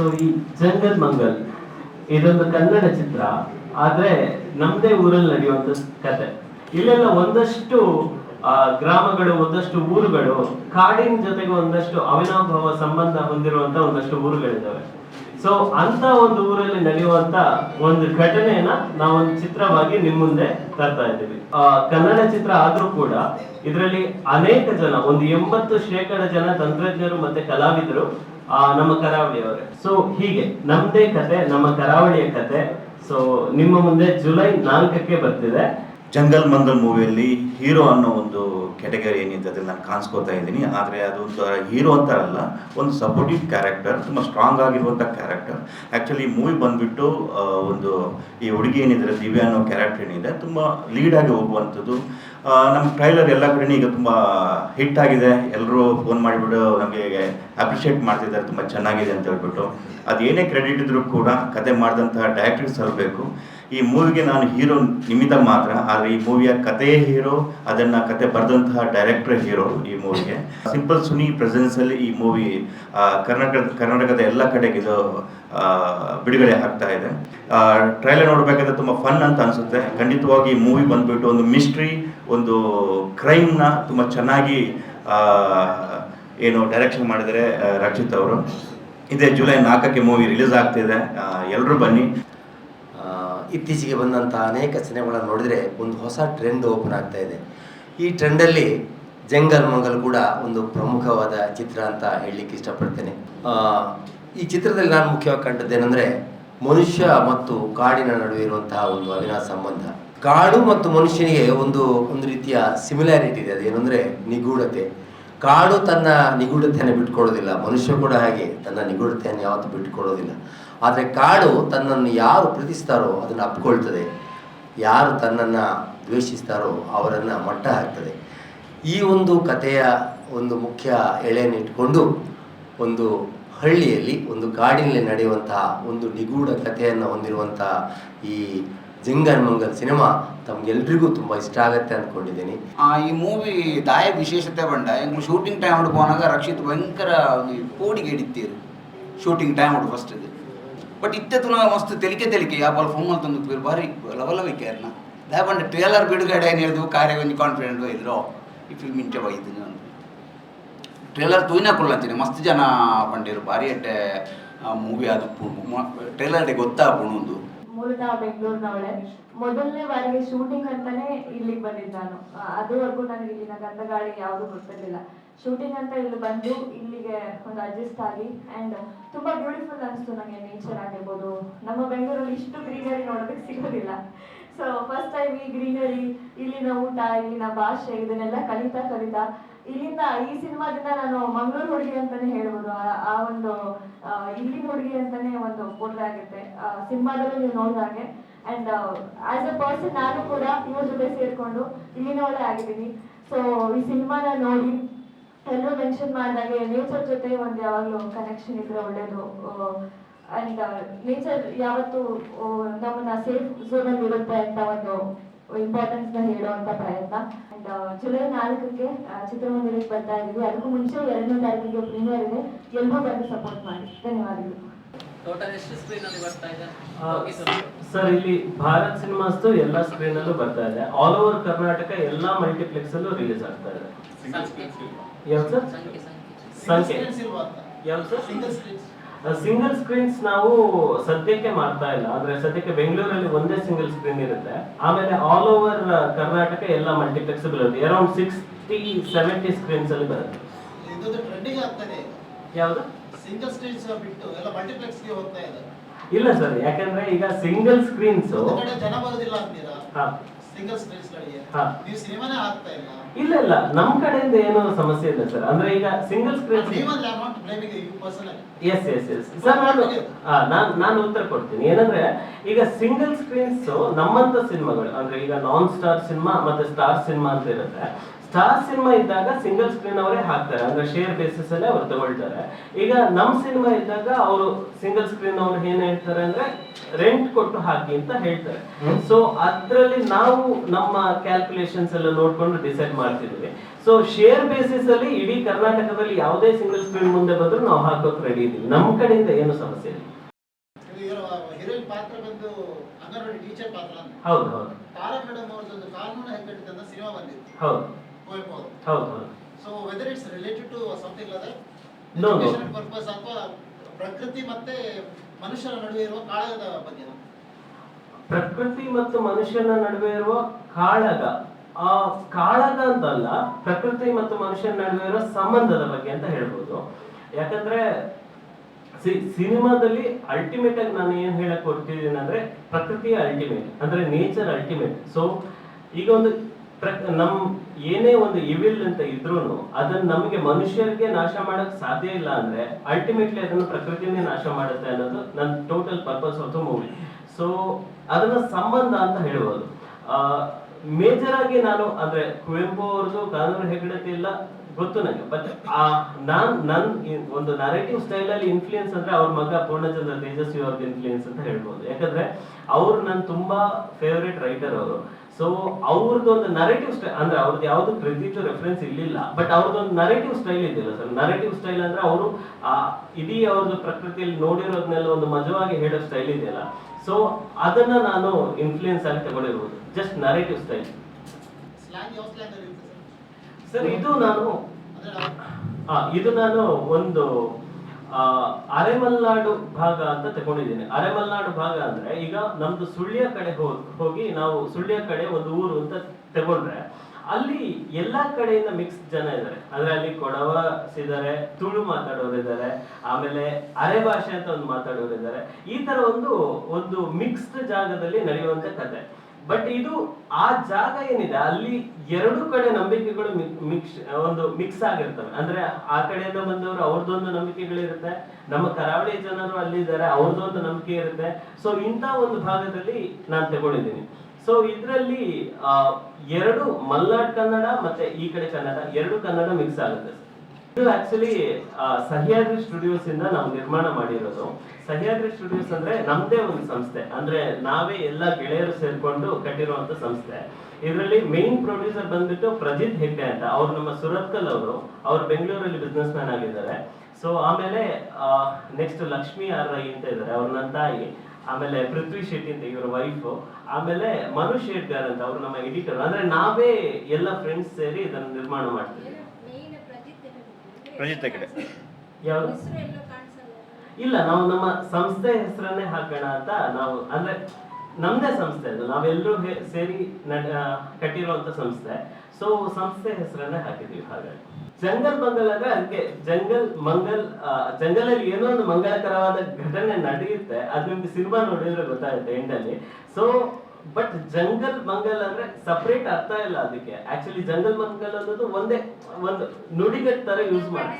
So ಈ jungle Mangal ಇದೊಂದು ಕನ್ನಡ ಚಿತ್ರ ಆದ್ರೆ ನಮ್ದೇ ಊರಲ್ಲಿ ನಡೆಯುವಂತ ಕತೆ. ಇಲ್ಲೆಲ್ಲ ಒಂದಷ್ಟು ಆ, ಗ್ರಾಮಗಳು ಒಂದಷ್ಟು ಊರುಗಳು ಕಾಡಿನ ಜೊತೆಗೆ ಒಂದಷ್ಟು ಅವಿನಾಭಾವ ಸಂಬಂಧ ಹೊಂದಿರುವಂತ ಒಂದಷ್ಟು ಊರುಗಳಿದ್ದಾವೆ. ಸೊ ಅಂತ ಒಂದು ಊರಲ್ಲಿ ನಡೆಯುವಂತ ಒಂದು ಘಟನೆಯನ್ನ ನಾವೊಂದು ಚಿತ್ರವಾಗಿ ನಿಮ್ ಮುಂದೆ ತರ್ತಾ ಇದ್ದೀವಿ. ಆ, ಕನ್ನಡ ಚಿತ್ರ ಆದ್ರೂ ಕೂಡ ಇದರಲ್ಲಿ ಅನೇಕ ಜನ ಒಂದು ಎಂಬತ್ತು ಶೇಕಡ ಜನ ತಂತ್ರಜ್ಞರು ಮತ್ತೆ ಕಲಾವಿದರು. ನಮ್ಮ ಕರಾವಳಿಯವರೇ. ಸೊ ಹೀಗೆ ನಮ್ದೇ ಕತೆ ನಮ್ಮ ಕರಾವಳಿಯ ಕತೆ. ಸೊ ನಿಮ್ಮ ಮುಂದೆ ಜುಲೈ ನಾಲ್ಕಕ್ಕೆ ಬರ್ತಿದೆ. ಜಂಗಲ್ ಮಂಗಲ್ ಮೂವಿಯಲ್ಲಿ ಹೀರೋ ಅನ್ನೋ ಒಂದು ಕೆಟಗರಿ ಏನಿದೆ ಅದನ್ನು ನಾನು ಕಾಣಿಸ್ಕೋತಾ ಇದ್ದೀನಿ. ಆದರೆ ಅದು ಹೀರೋ ಅಂತ ಅಲ್ಲ ಒಂದು ಸಪೋರ್ಟಿವ್ ಕ್ಯಾರೆಕ್ಟರ್ ತುಂಬ ಸ್ಟ್ರಾಂಗ್ ಆಗಿರುವಂಥ ಕ್ಯಾರೆಕ್ಟರ್ ಆ್ಯಕ್ಚುಲಿ ಮೂವಿ ಬಂದುಬಿಟ್ಟು ಒಂದು ಈ ಹುಡುಗಿ ಏನಿದ್ರೆ ದಿವ್ಯ ಅನ್ನೋ ಕ್ಯಾರೆಕ್ಟರ್ ಏನಿದೆ ತುಂಬ ಲೀಡಾಗಿ ಹೋಗುವಂಥದ್ದು. ಆ, ನಮ್ಮ ಟ್ರೈಲರ್ ಎಲ್ಲ ಕಡೆ ಈಗ ತುಂಬ ಹಿಟ್ ಆಗಿದೆ. ಎಲ್ಲರೂ ಫೋನ್ ಮಾಡಿಬಿಟ್ಟು ನಮಗೆ ಅಪ್ರಿಷಿಯೇಟ್ ಮಾಡ್ತಿದ್ದಾರೆ ತುಂಬ ಚೆನ್ನಾಗಿದೆ ಅಂತ ಹೇಳ್ಬಿಟ್ಟು. ಅದೇನೇ ಕ್ರೆಡಿಟ್ ಇದ್ರೂ ಕೂಡ ಕತೆ ಮಾಡಿದಂತಹ ಡೈರೆಕ್ಟರ್ ಸಲ್ಲಬೇಕು ಈ ಮೂವಿಗೆ ನಾನು ಹೀರೋ ನಿಮಿತ್ತ ಮಾತ್ರ ಆದರೆ ಈ ಮೂವಿಯ ಕಥೆಯೇ ಹೀರೋ ಅದನ್ನು ಕತೆ ಬರೆದಂತಹ ಡೈರೆಕ್ಟರ್ ಹೀರೋ ಈ ಮೂವಿಗೆ ಸಿಂಪಲ್ ಸುನಿ ಪ್ರೆಸೆನ್ಸಲ್ಲಿ ಈ ಮೂವಿ ಕರ್ನಾಟಕ ಕರ್ನಾಟಕದ ಎಲ್ಲ ಕಡೆಗೆ ಇದು ಆ, ಬಿಡುಗಡೆ ಆಗ್ತಾ ಇದೆ. ಟ್ರೈಲರ್ ನೋಡಬೇಕಾದ್ರೆ ತುಂಬ ಫನ್ ಅಂತ ಅನಿಸುತ್ತೆ. ಖಂಡಿತವಾಗಿ ಮೂವಿ ಬಂದ್ಬಿಟ್ಟು ಒಂದು ಮಿಸ್ಟ್ರಿ ಒಂದು ಕ್ರೈಮ್ನ ತುಂಬ ಚೆನ್ನಾಗಿ ಏನು ಡೈರೆಕ್ಷನ್ ಮಾಡಿದರೆ ರಕ್ಷಿತ್ ಅವರು. ಇದೇ ಜುಲೈ ನಾಲ್ಕಕ್ಕೆ ಮೂವಿ ರಿಲೀಸ್ ಆಗ್ತಿದೆ. ಎಲ್ಲರೂ ಬನ್ನಿ. ಇತ್ತೀಚೆಗೆ ಬಂದಂಥ ಅನೇಕ ಸಿನಿಮಾಗಳನ್ನು ನೋಡಿದರೆ ಒಂದು ಹೊಸ ಟ್ರೆಂಡ್ ಓಪನ್ ಆಗ್ತಾ ಇದೆ. ಈ ಟ್ರೆಂಡಲ್ಲಿ ಜಂಗಲ್ ಮಂಗಲ್ ಕೂಡ ಒಂದು ಪ್ರಮುಖವಾದ ಚಿತ್ರ ಅಂತ ಹೇಳಲಿಕ್ಕೆ ಇಷ್ಟಪಡ್ತೇನೆ. ಈ ಚಿತ್ರದಲ್ಲಿ ನಾನು ಮುಖ್ಯವಾಗಿ ಕಂಡದ್ದೇನೆಂದರೆ ಮನುಷ್ಯ ಮತ್ತು ಕಾಡಿನ ನಡುವೆ ಇರುವಂತಹ ಒಂದು ಅವಿನಾಶ ಸಂಬಂಧ. ಕಾಡು ಮತ್ತು ಮನುಷ್ಯನಿಗೆ ಒಂದು ಒಂದು ರೀತಿಯ ಸಿಮಿಲಾರಿಟಿ ಇದೆ. ಅದೇನೆಂದರೆ ನಿಗೂಢತೆ. ಕಾಡು ತನ್ನ ನಿಗೂಢತೆಯನ್ನು ಬಿಟ್ಕೊಡೋದಿಲ್ಲ ಮನುಷ್ಯ ಕೂಡ ಹಾಗೆ ತನ್ನ ನಿಗೂಢತೆಯನ್ನು ಯಾವತ್ತೂ ಬಿಟ್ಟುಕೊಡೋದಿಲ್ಲ. ಆದರೆ ಕಾಡು ತನ್ನನ್ನು ಯಾರು ಪ್ರೀತಿಸ್ತಾರೋ ಅದನ್ನು ಅಪ್ಕೊಳ್ತದೆ ಯಾರು ತನ್ನನ್ನು ದ್ವೇಷಿಸ್ತಾರೋ ಅವರನ್ನು ಮಟ್ಟ ಹಾಕ್ತದೆ. ಈ ಒಂದು ಕಥೆಯ ಒಂದು ಮುಖ್ಯ ಎಳೆಯನ್ನು ಇಟ್ಕೊಂಡು ಒಂದು ಹಳ್ಳಿಯಲ್ಲಿ ಒಂದು ಕಾಡಿನಲ್ಲಿ ನಡೆಯುವಂತಹ ಒಂದು ನಿಗೂಢ ಕಥೆಯನ್ನು ಹೊಂದಿರುವಂತಹ ಈ ಜಿಂಗನ್ ಮಂಗಲ್ ಸಿನಿಮಾ ತಮ್ಗೆಲ್ರಿಗೂ ತುಂಬ ಇಷ್ಟ ಆಗತ್ತೆ ಅಂದ್ಕೊಂಡಿದ್ದೀನಿ ಈ ಮೂವಿ ದಾಯ ವಿಶೇಷತೆ ಬಂಡ ಹೆಂಗ್ ಶೂಟಿಂಗ್ ಟೈಮ್ ಪೋನಾಗ ರಕ್ಷಿತ್ ಭಯಂಕರ ಕೋಡಿಗೆ ಹಿಡಿತೀರು. ಶೂಟಿಂಗ್ ಟೈಮ್ ಉಡು ಫಸ್ಟ್ ಬಟ್ ಇತ್ತೆ ತುನ ಮಸ್ತ್ ತೆಲಿಕೆ ತೆಲಿಕೆ, ಯಾವ ಬಾಲ್ ಫೋನ್ ತಂದು ಬಾರಿ ಲವಲವಿಕೆ ವಿಕ್ಯಾರ್ನ ದಾಯ ಬಂಡ ಟ್ರೇಲರ್ ಬಿಡುಗಡೆ ಏನು ಹೇಳಿದ್ವು ಕಾರ್ಯ ಕಾನ್ಫಿಡೆಂಟ್ ಇದ್ರು? ಈ ಫಿಲ್ಮ್ ಇಂಚೆ ಬೈತೀನಿ ಅಂತ. ಟ್ರೇಲರ್ ತೂಯಿನ ಕೊಲ್ಲಂತೀನಿ ಮಸ್ತ್ ಜನ ಬಂಡಿರು ಬಾರಿ ಅಟ್ಟೆ ಮೂವಿ ಅದು ಟ್ರೇಲರ್ ಗೊತ್ತಾಗ್ಬೋದು ಮೂಲತಃ ಬೆಂಗಳೂರಿನವಳೆ. ಮೊದಲನೇ ಬಾರಿಗೆ ಶೂಟಿಂಗ್ ಅಂತಾನೆ ಇಲ್ಲಿಗೆ ಬಂದಿದ್ದು ನಾನು. ಅದುವರೆಗೂ ನನಗೆ ಇಲ್ಲಿನ ಗಂಧಗಾಳಿ ಯಾವುದು ಗೊತ್ತಿರಲಿಲ್ಲ ಶೂಟಿಂಗ್ ಅಂತ ಇಲ್ಲಿ ಬಂದು ಇಲ್ಲಿಗೆ ಒಂದು ಅಡ್ಜಸ್ಟ್ ಆಗಿ ಆ್ಯಂಡ್ ತುಂಬಾ ಬ್ಯೂಟಿಫುಲ್ ಅನಿಸ್ತು ನನಗೆ ನೇಚರ್ ಆಗಿರ್ಬೋದು. ನಮ್ಮ ಬೆಂಗಳೂರಲ್ಲಿ ಇಷ್ಟು ಗ್ರೀನರಿ ನೋಡೋದಕ್ಕೆ ಸಿಗೋದಿಲ್ಲ. ಸೊ ಫಸ್ಟ್ ಟೈಮ್ ಈ ಗ್ರೀನರಿ ಇಲ್ಲಿನ ಊಟ, ಇಲ್ಲಿನ ಭಾಷೆ, ಇದನ್ನೆಲ್ಲ ಕಲಿತಾ ಕಲಿತಾ ಇಲ್ಲಿಂದ ಈ ಸಿನಿಮಾದಿಂದ ನಾನು ಮಂಗಳೂರು ಹುಡುಗಿ ಅಂತಾನೆ ಹೇಳ್ಬೋದು. ಆ- ಒಂದು ಇಲ್ಲಿ ಹುಡುಗಿ ಅಂತಾನೆ ಒಂದು ಪೋಟ್ರೆ ಆಗುತ್ತೆ ಸಿನಿಮಾದಲ್ಲಿ ನೀವು ನೋಡಿದಾಗೆ ಅಂಡ್ ಆಸ್ ಅ ಪರ್ಸನ್ ನಾನು ಕೂಡ ಇವ್ರ ಜೊತೆ ಸೇರ್ಕೊಂಡು ಇಲ್ಲಿನವಳೇ ಆಗಿದ್ದೀನಿ. ಸೊ ಈ ಸಿನಿಮಾನ ನೋಡಿ ಎಲ್ಲರೂ ಮೆನ್ಷನ್ ಮಾಡಿದಾಗೆ ನೇಚರ್ ಜೊತೆ ಒಂದು ಯಾವಾಗಲೂ ಕನೆಕ್ಷನ್ ಇದ್ರೆ ಒಳ್ಳೇದು. ಅಂಡ್ ನೇಚರ್ ಯಾವತ್ತು ನಮ್ಮನ್ನ ಸೇಫ್ ಝೋನಲ್ಲಿ ಇರುತ್ತೆ ಅಂತ ಒಂದು ಇಂಪಾರ್ಟೆನ್ಸ್ನ ಹೇಳುವಂತ ಪ್ರಯತ್ನ. ಅಂಡ್ ಜುಲೈ ನಾಲ್ಕಕ್ಕೆ ಚಿತ್ರಮಂದಿರಕ್ಕೆ ಬರ್ತಾ ಇದೀವಿ ಅದಕ್ಕೂ ಮುಂಚೆ ಎರಡನೇ ತಾರೀಕಿಗೆ ಪ್ರೀಮಿಯರ್ ಇದೆ ಎಲ್ಲರೂ ಬಂದು ಸಪೋರ್ಟ್ ಮಾಡಿ. ಧನ್ಯವಾದಗಳು. ಟೋಟಲ್ ಎಷ್ಟು ಸ್ಕ್ರೀನ್ ಅಲ್ಲಿ ಬರ್ತಾ ಇದೆ? ಸರ್ ಇಲ್ಲಿ ಭಾರತ್ ಸಿನಿಮಾಸ್ ಎಲ್ಲ ಸ್ಕ್ರೀನ್ ಅಲ್ಲೂ ಬರ್ತಾ ಇದೆ. ಆಲ್ ಓವರ್ ಕರ್ನಾಟಕ ಎಲ್ಲಾ ಮಲ್ಟಿಪ್ಲೆಕ್ಸ್ ಅಲ್ಲೂ ರಿಲೀಸ್ ಆಗ್ತಾ ಇದೆ. ಯಾವ್ದು ಸರ್? ಸಂಖ್ಯೆ ಯಾವ್ದು ಸರ್? ಸಿಂಗಲ್ ಸ್ಕ್ರೀನ್ಸ್ ನಾವು ಸದ್ಯಕ್ಕೆ ಮಾಡ್ತಾ ಇಲ್ಲ. ಆದ್ರೆ ಸದ್ಯಕ್ಕೆ ಬೆಂಗಳೂರಲ್ಲಿ ಒಂದೇ ಸಿಂಗಲ್ ಸ್ಕ್ರೀನ್ ಇರುತ್ತೆ. ಆಮೇಲೆ ಆಲ್ ಓವರ್ ಕರ್ನಾಟಕ ಎಲ್ಲ ಮಲ್ಟಿಪ್ಲೆಕ್ಸ್ ಬರುತ್ತೆ ಅರೌಂಡ್ ಸಿಕ್ಸ್ಟಿ ಸೆವೆಂಟಿ ಸ್ಕ್ರೀನ್ಸ್ ಅಲ್ಲಿ ಬರುತ್ತೆ. ಇದು ಟ್ರೆಂಡಿಂಗ್ ಆಗ್ತದೆ ಯಾವ್ದು ಸಿಂಗಲ್ ಸ್ಟೇಜ್ ಬಿಟ್ಟು ಎಲ್ಲ ಮಲ್ಟಿಪ್ಲೆಕ್ಸ್ಗೆ ಹೋಗ್ತಾ ಇದೆ. ಇಲ್ಲ ಸರ್ ಯಾಕಂದ್ರೆ ಈಗ ಸಿಂಗಲ್ ಸ್ಕ್ರೀನ್ಸ್ ಜನ ಬರೋದಿಲ್ಲ ಅಂತೀರಾ? ಇಲ್ಲ. ಇಲ್ಲ ನಮ್ಮ ನಮ್ ಕಡೆಯಿಂದ ಏನೋ ಸಮಸ್ಯೆ ಇಲ್ಲ ಸರ್ ಅಂದ್ರೆ ಈಗ single screen yes yes yes sir ನಾನ್ ನಾನು ಉತ್ತರ ಕೊಡ್ತೀನಿ. ಏನಂದ್ರೆ ಈಗ ಸಿಂಗಲ್ ಸ್ಕ್ರೀನ್ಸ್ ನಮ್ಮಂತ ಸಿನಿಮಾಗಳು ಅಂದ್ರೆ ಈಗ ನಾನ್ ಸ್ಟಾರ್ ಸಿನಿಮಾ ಮತ್ತೆ ಸ್ಟಾರ್ ಸಿನಿಮಾ ಅಂತ ಇರುತ್ತೆ. ಸ್ಟಾರ್ ಸಿನಿಮಾ ಇದ್ದಾಗ ಸಿಂಗಲ್ ಸ್ಕ್ರೀನ್ ಅವರೇ ಹಾಕ್ತಾರೆ. ಅಂದ್ರೆ ಶೇರ್ ಬೇಸಿಸ್ ಅಲ್ಲೇ ಅವ್ರು ತಗೊಳ್ತಾರೆ. ಈಗ ನಮ್ ಸಿನಿಮಾ ಇದ್ದಾಗ ಅವರು ಸಿಂಗಲ್ ಸ್ಕ್ರೀನ್ ಅವ್ರು ಏನ್ ಹೇಳ್ತಾರೆ ಅಂದ್ರೆ ರೆಂಟ್ ಕೊಟ್ಟು ಹಾಕಿ ಅಂತ ಹೇಳ್ತಾರೆ. ಸೊ ಅದ್ರಲ್ಲಿ ನಾವು ನಮ್ಮ ಕ್ಯಾಲ್ಕುಲೇಷನ್ಸ್ ಎಲ್ಲ ನೋಡ್ಕೊಂಡು ಡಿಸೈಡ್ ಮಾಡ್ತಿದ್ವಿ. ಸೊ ಶೇರ್ ಬೇಸಿಸ್ ಅಲ್ಲಿ ಇಡೀ ಕರ್ನಾಟಕದಲ್ಲಿ ಯಾವುದೇ ಸಿಂಗಲ್ ಸ್ಕ್ರೀನ್ ಮುಂದೆ ಬಂದ್ರು ನಾವು ಹಾಕೋಕ್ ರೆಡಿ ಇದೀವಿ ನಮ್ಮ ಕಡೆಯಿಂದ ಏನು ಸಮಸ್ಯೆ ಇಲ್ಲ. ಹೌದು ಹೌದು. ಹೌದು. ಹೌದು ಹೌದು. So weather it's related to something. Purpose ಅಥವಾ ಪ್ರಕೃತಿ ಮತ್ತೆ ಮನುಷ್ಯನ ನಡುವೆ ಇರುವ ಕಾಳಗದ ಬಗ್ಗೆ ಪ್ರಕೃತಿ ಮತ್ತು ಮನುಷ್ಯನ ನಡುವೆ ಇರುವ ಕಾಳಗ. ಆ ಕಾಳಗ ಅಂತಲ್ಲ ಪ್ರಕೃತಿ ಮತ್ತು ಮನುಷ್ಯನ ನಡುವೆ ಇರುವ ಸಂಬಂಧದ ಬಗ್ಗೆ ಅಂತ ಹೇಳ್ಬೋದು. ಯಾಕಂದ್ರೆ ಸಿ- ಸಿನಿಮಾದಲ್ಲಿ ಅಲ್ಟಿಮೇಟ್ ಆಗಿ ನಾನು ಏನ್ ಹೇಳಕ್ ಕೊಡ್ತಿದ್ದೀನಿ ಅಂದ್ರೆ ಪ್ರಕೃತಿಯ ಅಲ್ಟಿಮೇಟ್ ಅಂದ್ರೆ ನೇಚರ್ ಅಲ್ಟಿಮೇಟ್ ಸೊ ಈಗ ಒಂದು ನಮ್ ಏನೇ ಒಂದು ಇವಿಲ್ ಅಂತ ಇದ್ರು ಅದನ್ನ ನಮಗೆ ಮನುಷ್ಯರಿಗೆ ನಾಶ ಮಾಡಕ್ ಸಾಧ್ಯ ಇಲ್ಲ ಅಂದ್ರೆ ಅಲ್ಟಿಮೇಟ್ಲಿ ಅದನ್ನ ಪ್ರಕೃತಿನೇ ನಾಶ ಮಾಡುತ್ತೆ ಅನ್ನೋದು ನನ್ನ total purpose of the movie so ಅದನ್ನ ಸಂಬಂಧ ಅಂತ ಹೇಳ್ಬೋದು. ಮೇಜರ್ ಆಗಿ ನಾನು, ಅಂದ್ರೆ ಕುವೆಂಪು ಅವ್ರದ್ದು ಕಾನೂನು ಹೆಗ್ಗಡತಿ ಇಲ್ಲ, ಗೊತ್ತು ನನಗೆ ಬಟ್ ನಾನ್, ನನ್ ಈ- ಒಂದು ನರೇಟಿವ್ ಸ್ಟೈಲ್ ಅಲ್ಲಿ ಇನ್ಫ್ಲೂಯೆನ್ಸ್ ಅಂದ್ರೆ ಅವ್ರ ಮಗ ಪೂರ್ಣಚಂದ್ರ ತೇಜಸ್ವಿ ಅವ್ರದ್ದು ಇನ್ಫ್ಲೂಯೆನ್ಸ್ ಅಂತ ಹೇಳ್ಬೋದು. ಯಾಕಂದ್ರೆ ಅವ್ರು ನನ್ ತುಂಬಾ ಫೇವರೇಟ್ ರೈಟರ್ ಅವರು. ಸೊ ಅವ್ರದ್ದೊಂದು ನರೇಟಿವ್ ಸ್ಟೈಲ್ ಅಂದ್ರೆ ಅವ್ರದ್ದು ಯಾವ್ದು ಕ್ರೆಡಿಟ್ ರೆಫರೆನ್ಸ್ ಇರಲಿಲ್ಲ ಬಟ್ ಅವ್ರದ್ದೊಂದು ನರೇಟಿವ್ ಸ್ಟೈಲ್ ಇದೆಯಲ್ಲ ಸರ್ ನರೇಟಿವ್ ಸ್ಟೈಲ್ ಅಂದ್ರೆ ಅವರು ಆ ಇಡೀ ಅವ್ರದ್ದು ಪ್ರಕೃತಿಯಲ್ಲಿ ನೋಡಿರೋದ್ನೆಲ್ಲ ಒಂದು ಮಜವಾಗಿ ಹೇಳೋ ಸ್ಟೈಲ್ ಇದೆಯಲ್ಲ. ಸೊ ಅದನ್ನ ನಾನು ಇನ್ಫ್ಲೂಯೆನ್ಸ್ ಆಗಿ ತಗೊಂಡಿರ್ಬೋದು. ಜಸ್ಟ್ ನರೇಟಿವ್ ಸ್ಟೈಲ್ ಸರ್ ಇದು ನಾನು ಇದು ನಾನು ಒಂದು ಅರೆಮಲ್ನಾಡು ಭಾಗ ಅಂತ ತಗೊಂಡಿದ್ದೀನಿ. ಅರೆಮಲ್ನಾಡು ಭಾಗ ಅಂದ್ರೆ ಈಗ ನಮ್ದು ಸುಳ್ಯ ಕಡೆ ಹೋಗ್- ಹೋಗಿ ನಾವು ಸುಳ್ಯ ಕಡೆ ಒಂದು ಊರು ಅಂತ ತಗೊಂಡ್ರೆ ಅಲ್ಲಿ ಎಲ್ಲಾ ಕಡೆಯಿಂದ ಮಿಕ್ಸ್ ಜನ ಇದ್ದಾರೆ ಅಂದ್ರೆ ಅಲ್ಲಿ ಕೊಡವ ಇದ್ದಾರೆ ತುಳು ಮಾತಾಡೋರು ಇದ್ದಾರೆ ಆಮೇಲೆ ಅರೆ ಭಾಷೆ ಅಂತ ಒಂದು ಮಾತಾಡೋರು ಇದ್ದಾರೆ ಈ ತರ ಒಂದು ಒಂದು ಮಿಕ್ಸ್ಡ್ ಜಾಗದಲ್ಲಿ ನಡೆಯುವಂತ ಕತೆ. ಬಟ್ ಇದು ಆ ಜಾಗ ಏನಿದೆ, ಅಲ್ಲಿ ಎರಡು ಕಡೆ ನಂಬಿಕೆಗಳು ಮಿಕ್ಸ್, ಒಂದು ಮಿಕ್ಸ್ ಆಗಿರ್ತವೆ. ಅಂದ್ರೆ ಆ ಕಡೆಯಿಂದ ಬಂದವರು ಅವ್ರದ್ದೊಂದು ನಂಬಿಕೆಗಳಿರುತ್ತೆ, ನಮ್ಮ ಕರಾವಳಿ ಜನರು ಅಲ್ಲಿದ್ದಾರೆ, ಅವ್ರದ್ದೊಂದು ನಂಬಿಕೆ ಇರುತ್ತೆ. ಸೊ ಇಂಥ ಒಂದು ಭಾಗದಲ್ಲಿ ನಾನು ತಗೊಂಡಿದ್ದೀನಿ. ಸೊ ಇದರಲ್ಲಿ ಎರಡು ಮಲ್ನಾಡ್ ಕನ್ನಡ ಮತ್ತೆ ಈ ಕಡೆ ಕನ್ನಡ, ಎರಡು ಕನ್ನಡ ಮಿಕ್ಸ್ ಆಗುತ್ತೆ. ಇದು ಆಕ್ಚುಲಿ ಸಹ್ಯಾದ್ರಿ ಸ್ಟುಡಿಯೋಸ್ ಇಂದ ನಾವು ನಿರ್ಮಾಣ ಮಾಡಿರೋದು. ಸಹ್ಯಾದ್ರಿ ಸ್ಟುಡಿಯೋಸ್ ಅಂದ್ರೆ ನಮ್ದೇ ಒಂದು ಸಂಸ್ಥೆ. ಅಂದ್ರೆ ನಾವೇ ಎಲ್ಲ ಗೆಳೆಯರು ಸೇರ್ಕೊಂಡು ಕಟ್ಟಿರುವಂತ ಸಂಸ್ಥೆ. ಇದರಲ್ಲಿ ಮೇನ್ ಪ್ರೊಡ್ಯೂಸರ್ ಬಂದ್ಬಿಟ್ಟು ಪ್ರಜಿತ್ ಹೆಗ್ಡೆ ಅಂತ. ಅವ್ರು ನಮ್ಮ ಸುರತ್ಕಲ್ ಅವರು. ಅವ್ರು ಬೆಂಗಳೂರಲ್ಲಿ ಬಿಸ್ನೆಸ್ ಮ್ಯಾನ್ ಆಗಿದ್ದಾರೆ. ಸೊ ಆಮೇಲೆ ನೆಕ್ಸ್ಟ್ ಲಕ್ಷ್ಮಿ ಆರ್ ರೈ ಅಂತ ಇದ್ದಾರೆ. ಅವ್ರ ನನ್ನ ತಾಯಿ. ಆಮೇಲೆ ಪೃಥ್ವಿ ಶೆಟ್ಟಿ ಅಂತ ಇವರ ವೈಫ್ ಆಮೇಲೆ ಮನು ಶೇಟ್ಗಾರ್ ಅಂತ. ಅವ್ರು ನಮ್ಮ ಎಡಿಟರ್ ಅಂದ್ರೆ ನಾವೇ ಎಲ್ಲ ಫ್ರೆಂಡ್ಸ್ ಸೇರಿ ಇದನ್ನ ನಿರ್ಮಾಣ ಮಾಡ್ತೀವಿ. ಪ್ರಜಿತ್ ಕಡೆ. ಯಾವ್ದು? ಇಲ್ಲ ನಾವು ನಮ್ಮ ಸಂಸ್ಥೆ ಹೆಸರನ್ನೇ ಹಾಕೋಣ ಅಂತ ನಾವು ಅಂದ್ರೆ ನಮ್ದೇ ಸಂಸ್ಥೆ ಅದು. ನಾವೆಲ್ಲರೂ ಹೇ- ಸೇರಿ ಕಟ್ಟಿರುವಂತ ಸಂಸ್ಥೆ. ಸೊ ಸಂಸ್ಥೆ ಹೆಸರನ್ನೇ ಹಾಕಿದೀವಿ ಹಾಗಾಗಿ. ಜಂಗಲ್ ಮಂಗಲ್ ಅಂದ್ರೆ ಅದಕ್ಕೆ ಜಂಗಲ್ ಮಂಗಲ್ ಜಂಗಲ್ ಜಂಗಲಲ್ಲಿ ಏನೋ ಒಂದು ಮಂಗಳಕರವಾದ ಘಟನೆ ನಡೆಯುತ್ತೆ. ಅದು ನಿಮ್ಗೆ ಸಿನಿಮಾ ನೋಡಿದ್ರೆ ಗೊತ್ತಾಗುತ್ತೆ ಎಂಡಲ್ಲಿ. ಸೊ ಬಟ್ ಜಂಗಲ್ ಮಂಗಲ್ ಅಂದ್ರೆ ಸಪರೇಟ್ ಅರ್ಥ ಇಲ್ಲ ಅದಕ್ಕೆ. ಆಕ್ಚುಲಿ ಜಂಗಲ್ ಮಂಗಲ್ ಅನ್ನೋದು ಒಂದೇ ಒಂದು ನುಡಿಗಟ್ಟು ತರ ಯೂಸ್ ಮಾಡಿ